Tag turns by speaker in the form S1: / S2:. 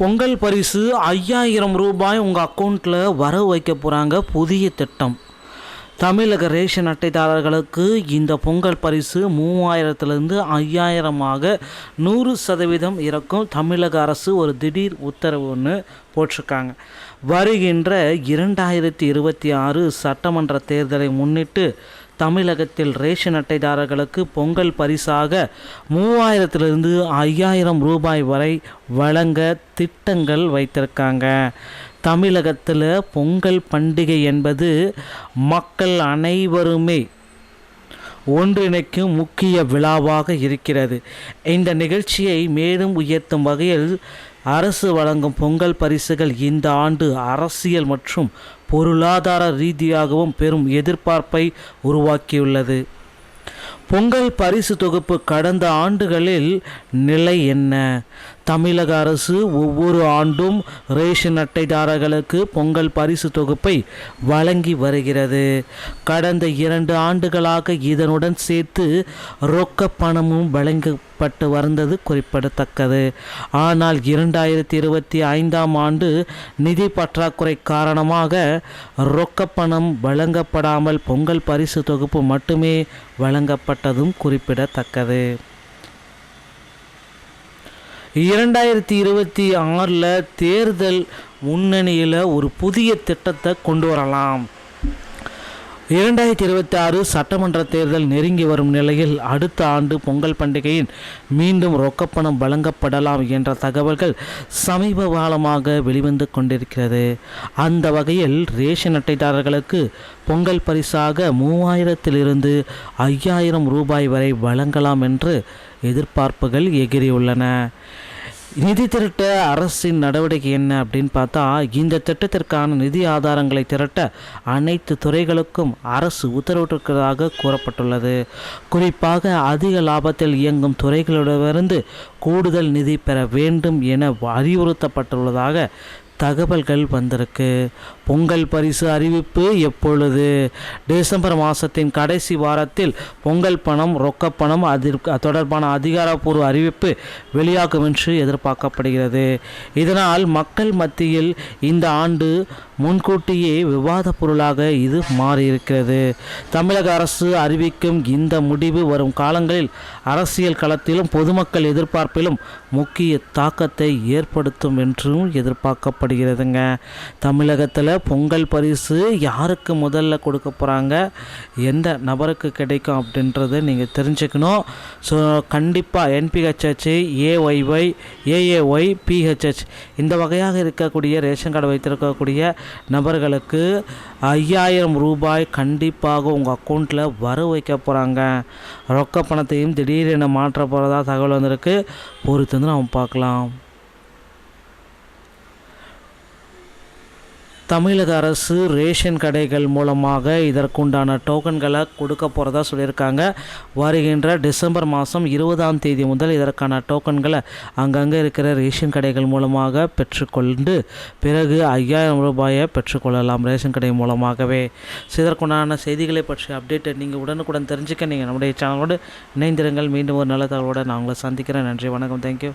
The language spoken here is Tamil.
S1: பொங்கல் பரிசு ஐயாயிரம் ரூபாய் உங்கள் அக்கௌண்ட்டில் வர வைக்க போகிறாங்க புதிய திட்டம். தமிழக ரேஷன் அட்டைதாரர்களுக்கு இந்த பொங்கல் பரிசு மூவாயிரத்துலேருந்து ஐயாயிரமாக நூறு சதவீதம் இறக்கும். தமிழக அரசு ஒரு திடீர் உத்தரவு ஒன்று போட்டிருக்காங்க. வருகின்ற இரண்டாயிரத்தி இருபத்தி ஆறு சட்டமன்ற தேர்தலை முன்னிட்டு தமிழகத்தில் ரேஷன் அட்டைதாரர்களுக்கு பொங்கல் பரிசாக மூவாயிரத்திலிருந்து ஐயாயிரம் ரூபாய் வரை வழங்க திட்டங்கள் வைத்திருக்காங்க. தமிழகத்தில் பொங்கல் பண்டிகை என்பது மக்கள் அனைவருமே ஒன்றிணைக்கும் முக்கிய விழாவாக இருக்கிறது. இந்த நிகழ்ச்சியை மேலும் உயர்த்தும் வகையில் அரசு வழங்கும் பொங்கல் பரிசுகள் இந்த ஆண்டு அரசியல் மற்றும் பொருளாதார ரீதியாகவும் பெரும் எதிர்பார்ப்பை உருவாக்கியுள்ளது. பொங்கல் பரிசு தொகுப்பு கடந்த ஆண்டுகளில் நிலை என்ன? தமிழக அரசு ஒவ்வொரு ஆண்டும் ரேஷன் அட்டைதாரர்களுக்கு பொங்கல் பரிசு தொகுப்பை வழங்கி வருகிறது. கடந்த இரண்டு ஆண்டுகளாக இதனுடன் சேர்த்து ரொக்க பணமும் வழங்கப்பட்டு வந்தது குறிப்பிடத்தக்கது. ஆனால் இரண்டாயிரத்தி இருபத்தி ஐந்தாம் ஆண்டு நிதி பற்றாக்குறை காரணமாக ரொக்க பணம் வழங்கப்படாமல் பொங்கல் பரிசு தொகுப்பு மட்டுமே வழங்கப்பட்டதும் குறிப்பிடத்தக்கது. இரண்டாயிரத்தி இருபத்தி ஆறில் தேர்தல் முன்னணியில் ஒரு புதிய திட்டத்தை கொண்டு வரலாம். இரண்டாயிரத்தி இருபத்தி ஆறு சட்டமன்ற தேர்தல் நெருங்கி வரும் நிலையில் அடுத்த ஆண்டு பொங்கல் பண்டிகையின் மீண்டும் ரொக்கப்பணம் வழங்கப்படலாம் என்ற தகவல்கள் சமீப காலமாக வெளிவந்து கொண்டிருக்கிறது. அந்த வகையில் ரேஷன் அட்டைதாரர்களுக்கு பொங்கல் பரிசாக மூவாயிரத்திலிருந்து ஐயாயிரம் ரூபாய் வரை வழங்கலாம் என்று எதிர்பார்ப்புகள் எகிரியுள்ளன நிதி திரட்ட அரசின் நடவடிக்கை என்ன அப்படின்னு பார்த்தா இந்த திட்டத்திற்கான நிதி ஆதாரங்களை திரட்ட அனைத்து துறைகளுக்கும் அரசு உத்தரவிட்டிருக்கிறதாக கூறப்பட்டுள்ளது. குறிப்பாக அதிக லாபத்தில் இயங்கும் துறைகளிடமிருந்து கூடுதல் நிதி பெற வேண்டும் என அறிவுறுத்தப்பட்டுள்ளதாக தகவல்கள் வந்திருக்கு. பொங்கல் பரிசு அறிவிப்பு எப்பொழுது? டிசம்பர் மாதத்தின் கடைசி வாரத்தில் பொங்கல் பணம் ரொக்கப்பணம் அதிர் தொடர்பான அதிகாரப்பூர்வ அறிவிப்பு வெளியாகும் என்று எதிர்பார்க்கப்படுகிறது. இதனால் மக்கள் மத்தியில் இந்த ஆண்டு முன்கூட்டியே விவாத பொருளாக இது மாறியிருக்கிறது. தமிழக அரசு அறிவிக்கும் இந்த முடிவு வரும் காலங்களில் அரசியல் களத்திலும் பொதுமக்கள் எதிர்பார்ப்பிலும் முக்கிய தாக்கத்தை ஏற்படுத்தும் என்றும் எதிர்பார்க்கப்படுகிறதுங்க. தமிழகத்தில் பொங்கல் பரிசு யாருக்கு முதல்ல கொடுக்க போகிறாங்க எந்த நபருக்கு கிடைக்கும் அப்படின்றத நீங்கள் தெரிஞ்சுக்கணும். ஸோ கண்டிப்பாக என்பிஹெச்ஹெச் ஏஒய்ஒய் ஏஏஒய் பிஹெச்ஹெச் இந்த வகையாக இருக்கக்கூடிய ரேஷன் கார்டு வைத்திருக்கக்கூடிய நபர்களுக்கு ஐயாயிரம் ரூபாய் கண்டிப்பாக உங்கள் அக்கௌண்ட்டில் வர வைக்க போகிறாங்க ரொக்க பணத்தையும் திடீரென மாற்ற போகிறதா தகவல் வந்திருக்கு. பொறுத்து வந்து நம்ம பார்க்கலாம். தமிழக அரசு ரேஷன் கடைகள் மூலமாக இதற்குண்டான டோக்கன்களை கொடுக்க போகிறதா சொல்லியிருக்காங்க. வருகின்ற டிசம்பர் மாதம் இருபதாம் தேதி முதல் இதற்கான டோக்கன்களை அங்கங்கே இருக்கிற ரேஷன் கடைகள் மூலமாக பெற்றுக்கொண்டு பிறகு ஐயாயிரம் ரூபாயை பெற்றுக்கொள்ளலாம் ரேஷன் கடை மூலமாகவே. ஸோ இதற்குண்டான செய்திகளை பற்றிய அப்டேட்டை நீங்கள் உடனுக்குடன் தெரிஞ்சுக்க நீங்கள் நம்முடைய சேனலோடு இணைந்திருங்கள். மீண்டும் ஒரு நல்ல தகவலோடு நான் உங்களை சந்திக்கிறேன். நன்றி வணக்கம். தேங்க்யூ